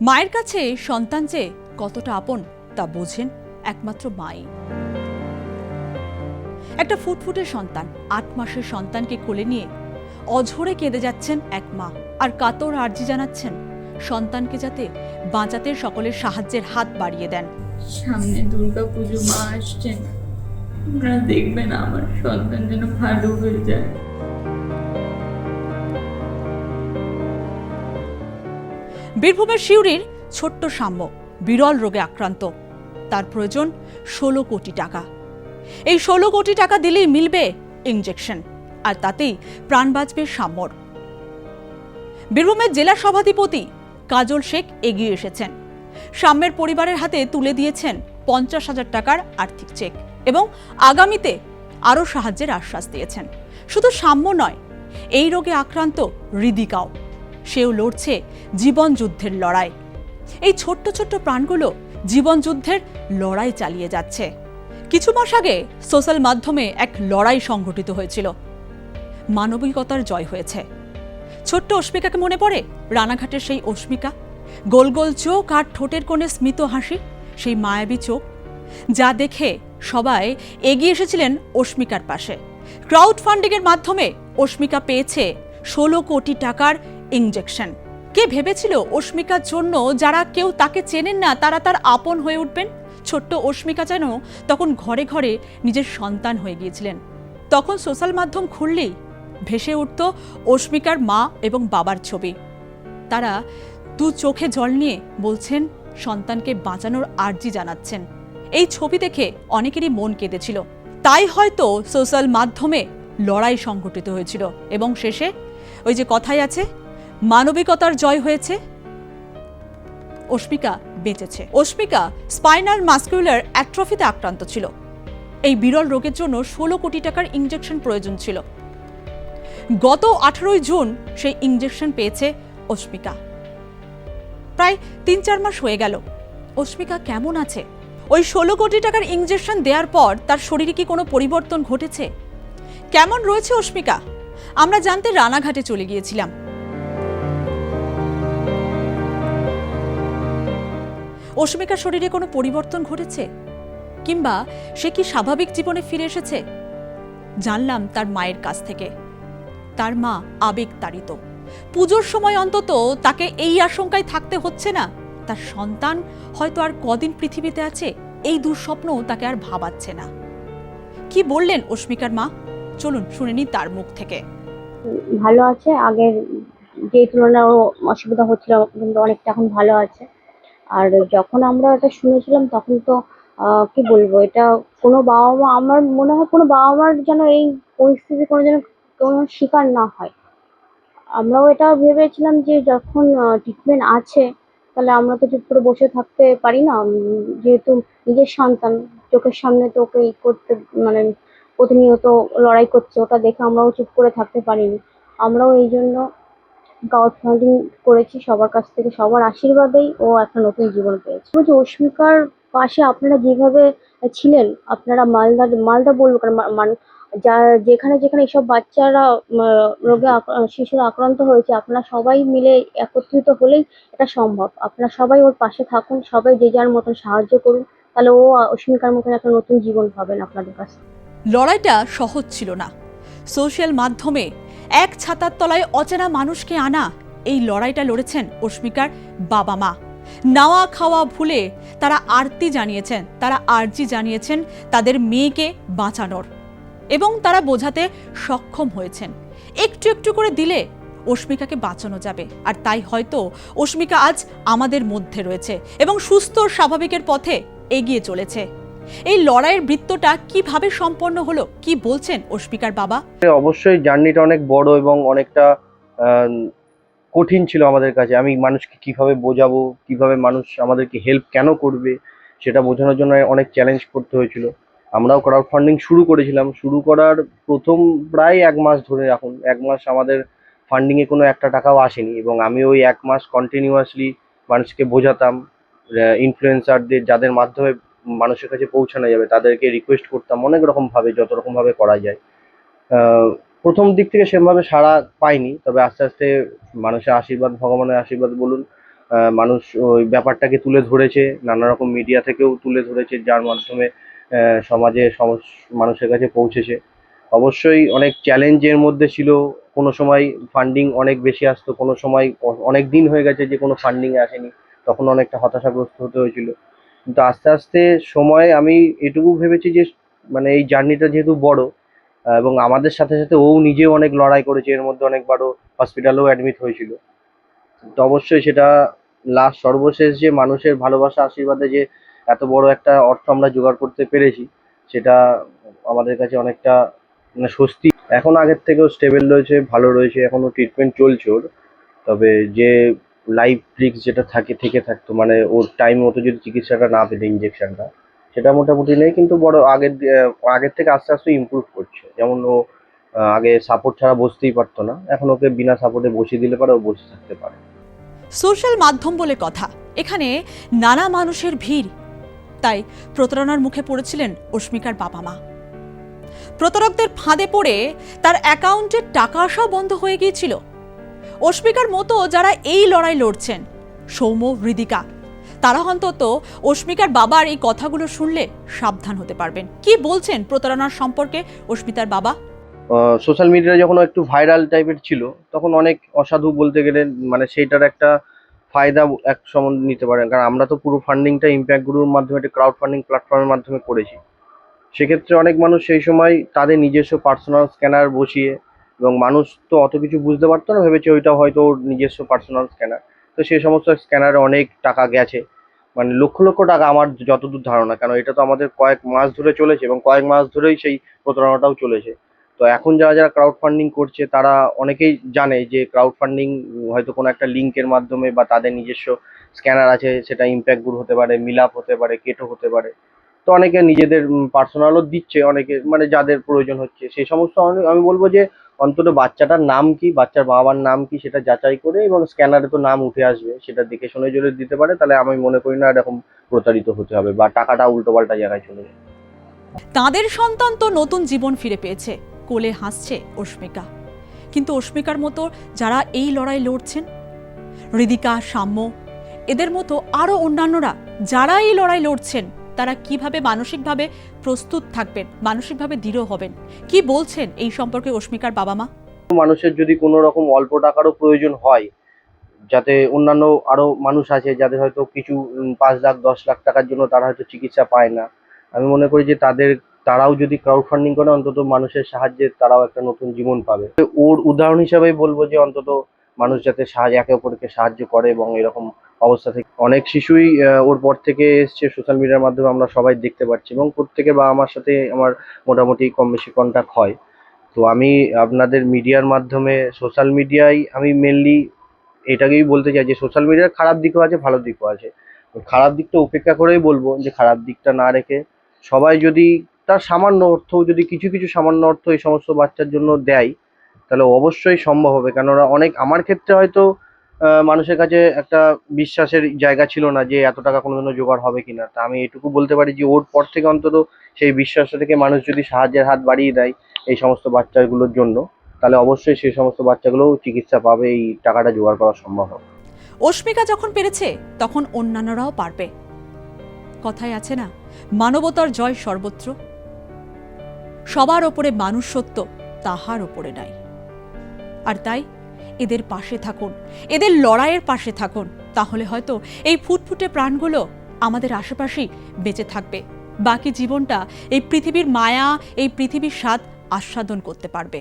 মায়ের কাছে সন্তান যে কতটা আপন তা বোঝেন একমাত্র মাই। একটা ফুটফুটে সন্তান, আট মাসের সন্তানকে কোলে নিয়ে অঝরে কেঁদে যাচ্ছেন এক মা আর কাতর আর্জি জানাচ্ছেন সন্তানকে যাতে বাঁচাতে সকলের সাহায্যের হাত বাড়িয়ে দেন। সামনে দুর্গা পুজো মা আসছেন। আপনারা দেখবেন আমার সন্তান যেন ভালো হয়ে যায়। বীরভূমের শিউরির ছোট্ট সাম্য, বিরল রোগে আক্রান্ত। তার প্রয়োজন ষোলো কোটি টাকা। এই ষোলো কোটি টাকা দিলেই মিলবে ইঞ্জেকশন আর তাতেই প্রাণ বাঁচবে সাম্যর। বীরভূমের জেলা সভাধিপতি কাজল শেখ এগিয়ে এসেছেন। সাম্যের পরিবারের হাতে তুলে দিয়েছেন পঞ্চাশ হাজার টাকার আর্থিক চেক এবং আগামীতে আরও সাহায্যের আশ্বাস দিয়েছেন। শুধু সাম্য নয়, এই রোগে আক্রান্ত হৃদিকাও। সেও লড়ছে জীবন যুদ্ধের লড়াই। এই ছোট্ট ছোট্ট প্রাণগুলো জীবন যুদ্ধের লড়াই চালিয়ে যাচ্ছে। কিছু মাস আগে সোশ্যাল মাধ্যমে এক লড়াই সংঘটিত হয়েছিল। মানবিকতার জয় হয়েছে। ছোট্ট অস্মিকাকে মনে পড়ে রানাঘাটের সেই অস্মিকা গোল গোল চোখ আর ঠোঁটের কোণে স্মিত হাসি, সেই মায়াবী চোখ? যা দেখে সবাই এগিয়ে এসেছিলেন অস্মিকার পাশে। ক্রাউড ফান্ডিংয়ের মাধ্যমে অস্মিকা পেয়েছে ষোলো কোটি টাকার ইঞ্জেকশন কে ভেবেছিল অস্মিকার জন্য যারা কেউ তাকে চেনেন না, তারা তার আপন হয়ে উঠবেন? ছোট্ট অস্মিকা যেন তখন ঘরে ঘরে নিজের সন্তান হয়ে গিয়েছিলেন। তখন সোশ্যাল মাধ্যম খুললেই ভেসে উঠত অস্মিকার মা এবং বাবার ছবি। তারা দু চোখে জল নিয়ে বলছেন, সন্তানকে বাঁচানোর আর্জি জানাচ্ছেন। এই ছবি দেখে অনেকেরই মন কেঁদেছিল। তাই হয়তো সোশ্যাল মাধ্যমে লড়াই সংঘটিত হয়েছিল এবং শেষে ওই যে কথাই আছে, মানবিকতার জয় হয়েছে। অস্মিকা বেঁচেছে। অস্মিকা স্পাইনাল মাস্কুলার অ্যাট্রফিতে আক্রান্ত ছিল। এই বিরল রোগের জন্য ষোলো কোটি টাকার ইঞ্জেকশন প্রয়োজন ছিল। গত আঠারোই জুন সেই ইঞ্জেকশন পেয়েছে অস্মিকা প্রায় তিন চার মাস হয়ে গেল। অস্মিকা কেমন আছে? ওই ষোলো কোটি টাকার ইঞ্জেকশন দেওয়ার পর তার শরীরে কি কোনো পরিবর্তন ঘটেছে? কেমন রয়েছে অস্মিকা আমরা জানতে রানাঘাটে চলে গিয়েছিলাম। অস্মিকার শরীরে কোনো পরিবর্তন ঘটেছে? কিংবা সে কি স্বাভাবিক জীবনে ফিরে এসেছে? জানলাম তার মায়ের কাছ থেকে। তার মা আবেগ তাড়িত পুজোর সময় অন্তত তাকে এই আশঙ্কায় থাকতে হচ্ছে না। তার সন্তান হয়তো আর কদিন পৃথিবীতে আছে, এই দুঃস্বপ্ন তাকে আর ভাবাচ্ছে না। কি বললেন অস্মিকার মা? চলুন শুনে নি তার মুখ থেকে। ভালো আছে। আগের যে তুলনায় ও অসুবিধা হচ্ছিল কিন্তু অনেকটা এখন ভালো আছে। আর যখন আমরা এটা শুনেছিলাম তখন তো কি বলব, এটা কোনো বাবা মা আমার মনে হয় কোনো বাবা মার যেন এই পরিস্থিতি কোনো যেন কোনো শিকার না হয়। আমরাও এটা ভেবেছিলাম যে যখন ট্রিটমেন্ট আছে, তাহলে আমরা তো চুপ করে বসে থাকতে পারি না। যেহেতু নিজের সন্তান, চোখের সামনে তো ওকে করতে মানে প্রতিনিয়ত লড়াই করছে, ওটা দেখে আমরাও চুপ করে থাকতে পারিনি। আমরাও এই জন্য ক্রাউড ফান্ডিং করেছি সবার কাছ থেকে, সবার আশীর্বাদেই ও একটা নতুন জীবন পেয়েছে। বলছি অস্মিকার পাশে আপনারা যেভাবে ছিলেন, আপনারা মালদা মালদা বলব কারণ যা, যেখানে যেখানে এসব বাচ্চারা রোগে শিশুরা আক্রান্ত হয়েছে, আপনারা সবাই মিলে একত্রিত হলেই এটা সম্ভব। আপনারা সবাই ওর পাশে থাকুন, সবাই যে যার মতন সাহায্য করুন, তাহলে ও অস্মিকার মতন একটা নতুন জীবন পাবেন আপনাদের কাছে লড়াইটা সহজ ছিল না। সোশ্যাল মাধ্যমে এক ছাতার তলায় অচেনা মানুষকে আনা এই লড়াইটা লড়েছেন অস্মিকার বাবা মা। নাওয়া খাওয়া ভুলে তারা আরতি জানিয়েছেন, তারা আর্জি জানিয়েছেন তাদের মেয়েকে বাঁচানোর এবং তারা বোঝাতে সক্ষম হয়েছেন। একটু একটু করে দিলে অস্মিকাকে বাঁচানো যাবে। আর তাই হয়তো অস্মিকা আজ আমাদের মধ্যে রয়েছে এবং সুস্থ স্বাভাবিকের পথে এগিয়ে চলেছে। এই লড়াইয়ের বৃত্তটা কীভাবে সম্পন্ন হলো? কি বলছেন অস্মিকার বাবা? অবশ্যই জার্নিটা অনেক বড় এবং অনেকটা কঠিন ছিল আমাদের কাছে। আমি মানুষকে কীভাবে বোঝাবো, কীভাবে মানুষ আমাদেরকে হেল্প কেন করবে, সেটা বোঝানোর জন্য অনেক চ্যালেঞ্জ করতে হয়েছিল। আমরাও ক্রাউড ফান্ডিং শুরু করেছিলাম। শুরু করার প্রথম প্রায় এক মাস ধরে রাখুন এক মাস আমাদের ফান্ডিংয়ে কোনো একটা টাকাও আসেনি এবং আমি ওই এক মাস কন্টিনিউয়াসলি মানুষকে বোঝাতাম ইনফ্লুয়েন্সারদের যাদের মাধ্যমে মানুষের কাছে পৌঁছানো যাবে, তাদেরকে রিকোয়েস্ট করতাম অনেক রকমভাবে, যত রকমভাবে করা যায়। প্রথম দিক থেকে সেভাবে সাড়া পাইনি, তবে আস্তে আস্তে মানুষের আশীর্বাদ, ভগবানের আশীর্বাদ বলুন মানুষ ওই ব্যাপারটাকে তুলে ধরেছে, নানা রকম মিডিয়া থেকেও তুলে ধরেছে, যার মাধ্যমে সমাজে মানুষের কাছে পৌঁছেছে। অবশ্যই অনেক চ্যালেঞ্জের মধ্যে ছিল, কোনো সময় ফান্ডিং অনেক বেশি আসতো, কোনো সময় অনেক দিন হয়ে গেছে যে কোনো ফান্ডিং আসেনি, তখন অনেকটা হতাশাগ্রস্ত হতে হয়েছিল। কিন্তু আস্তে আস্তে সময় আমি এটুকু ভেবেছি যে মানে এই জার্নিটা যেহেতু বড়, এবং আমাদের সাথে সাথে ও নিজেও অনেক লড়াই করেছে, এর মধ্যে অনেকবারও হসপিটালেও অ্যাডমিট হয়েছিল। তো অবশ্যই সেটা লাস্ট সর্বশেষ যে মানুষের ভালোবাসা, আশীর্বাদে যে এত বড় একটা অর্থ আমরা জোগাড় করতে পেরেছি, সেটা আমাদের কাছে অনেকটা মানে স্বস্তি। এখন আগের থেকেও স্টেবল রয়েছে, ভালো রয়েছে, এখনও ট্রিটমেন্ট চলছে ওর। তবে যে লাইফ রিস্ক যেটা থাকে, থেকে থাকতো মানে ওর টাইম মতো যদি চিকিৎসাটা না পেলে ইঞ্জেকশনটা সেটা মোটামুটি নেই, কিন্তু বড় আগের আগের থেকে আস্তে আস্তে ইমপ্রুভ করছে। যেমন ও আগে সাপোর্ট ছাড়া বসতেই পারতো না, এখন ওকে বিনা সাপোর্টে বসিয়ে দিলে পারে ও বসে থাকতে পারে। সোশ্যাল মাধ্যম বলে কথা। এখানে নানা মানুষের ভিড়। তাই প্রতারণার মুখে পড়েছিলেন অস্মিকার বাবা মা। প্রতারকদের ফাঁদে পড়ে তার অ্যাকাউন্টের টাকা আসাও বন্ধ হয়ে গিয়েছিল। অস্মিকার মতো যারা এই লড়াই লড়ছেন। সৌম্য, হৃদিকা, তারা অন্তত অস্মিকার বাবার এই কথাগুলো শুনলে সাবধান হতে পারবেন। কি বলছেন প্রতারণার সম্পর্কে অস্মিতার বাবা? সোশ্যাল মিডিয়ায় যখন একটু ভাইরাল টাইপের ছিল, তখন অনেক অসাধু বলতে গেলে মানে সেইটার একটা ফায়দা এক সম্বন্ধে নিতে পারেন। কারণ আমরা তো পুরো ফান্ডিংটা ইম্প্যাক্ট গ্রুপের মাধ্যমে একটা ক্রাউড ফান্ডিং প্ল্যাটফর্মের মাধ্যমে করেছি। সেক্ষেত্রে অনেক মানুষ সেই সময় তাদের নিজস্ব পার্সোনাল স্ক্যানার বসিয়ে এবং মানুষ তো অত কিছু বুঝতে পারতো না, ভেবেছে ওইটা হয়তো ওর নিজস্ব পার্সোনাল স্ক্যানার তো সেই সমস্ত স্ক্যানারে অনেক টাকা গেছে। মানে লক্ষ লক্ষ টাকা আমার যতদূর ধারণা, কেন এটা তো আমাদের কয়েক মাস ধরে চলেছে এবং কয়েক মাস ধরেই সেই প্রতারণাটাও চলেছে। তো এখন যারা যারা ক্রাউড ফান্ডিং করছে, তারা অনেকেই জানে যে ক্রাউড ফান্ডিং হয়তো কোনো একটা লিঙ্কের মাধ্যমে বা তাদের নিজস্ব স্ক্যানার আছে, সেটা ইম্প্যাক্ট গ্রুপ হতে পারে মিলাপ হতে পারে, কেটো হতে পারে। তো অনেকে নিজেদের পার্সোনালও দিচ্ছে, অনেকে মানে যাদের প্রয়োজন হচ্ছে। সেই সমস্ত আমি বলব যে অন্তত বাচ্চাটার নাম কি, বাচ্চার বাবার নাম কি সেটা যাচাই করে এবং স্ক্যানারে তো নাম উঠে আসবে, সেটা দেখে শুনে যদি দিতে পারে, তাহলে আমি মনে করি না এরকম প্রতারিত হতে হবে বা টাকাটা উল্টোপাল্টা জায়গায় চলে যাবে তাদের সন্তান তো নতুন জীবন ফিরে পেয়েছে, কোলে হাসছে অস্মিকা কিন্তু অস্মিকার মতো যারা এই লড়াই লড়ছেন, হৃদিকা সাম্য এদের মতো আরও অন্যান্যরা যারা এই লড়াই লড়ছেন তারা কীভাবে মানসিকভাবে প্রস্তুত থাকবেন, মানসিকভাবে দৃঢ় হবেন? কি বলছেন এই সম্পর্কে অস্মিকার বাবা মা? মানুষের যদি কোনো রকম অল্প টাকারও প্রয়োজন হয়, যাতে অন্যান্য আরও মানুষ আছে যাদের হয়তো কিছু পাঁচ লাখ, দশ লাখ টাকার জন্য তারা হয়তো চিকিৎসা পায় না। আমি মনে করি যে তাদের, তারাও যদি ক্রাউড ফান্ডিং করে, অন্তত মানুষের সাহায্যে তারাও একটা নতুন জীবন পাবে। ওর উদাহরণ হিসাবেই বলব যে অন্তত মানুষ যাতে সাহায্য একে অপরকে সাহায্য করে এবং এরকম অবস্থা থেকে, অনেক শিশুই ওর পর থেকে এসছে সোশ্যাল মিডিয়ার মাধ্যমে, আমরা সবাই দেখতে পাচ্ছি এবং প্রত্যেকে বা আমার সাথে আমার মোটামুটি কম বেশি কন্ট্যাক্ট হয়। তো আমি আপনাদের মিডিয়ার মাধ্যমে সোশ্যাল মিডিয়ায় আমি মেনলি এটাকেই বলতে চাই যে সোশ্যাল মিডিয়ার খারাপ দিকও আছে, ভালো দিকও আছে। খারাপ দিকটা উপেক্ষা করেই বলব যে, খারাপ দিকটা না রেখে সবাই যদি তার সামান্য অর্থ, যদি কিছু কিছু সামান্য অর্থ এই সমস্ত বাচ্চার জন্য দেয় তাহলে অবশ্যই সম্ভব হবে। কেননা অনেক, আমার ক্ষেত্রে হয়তো মানুষের কাছে একটা বিশ্বাসের জায়গা ছিল না যে এত টাকা কোনোদিনও জোগাড় হবে কিনা। তা আমি এটুকু বলতে পারি যে ওর পর থেকে অন্তত সেই বিশ্বাসটা থেকে মানুষ যদি সাহায্যের হাত বাড়িয়ে দেয় এই সমস্ত বাচ্চাগুলোর জন্য, তাহলে অবশ্যই সেই সমস্ত বাচ্চাগুলোও চিকিৎসা পাবে, এই টাকাটা জোগাড় করা সম্ভব হবে। অস্মিকা যখন পেরেছে, তখন অন্যান্যরাও পারবে। কথায় আছে না, মানবতার জয় সর্বত্র। সবার ওপরে মানুষ সত্য, তাহার ওপরে নাই। আর তাই এদের পাশে থাকুন, এদের লড়াইয়ের পাশে থাকুন, তাহলে হয়তো এই ফুটফুটে প্রাণগুলো আমাদের আশেপাশেই বেঁচে থাকবে। বাকি জীবনটা এই পৃথিবীর মায়া, এই পৃথিবীর স্বাদ আস্বাদন করতে পারবে।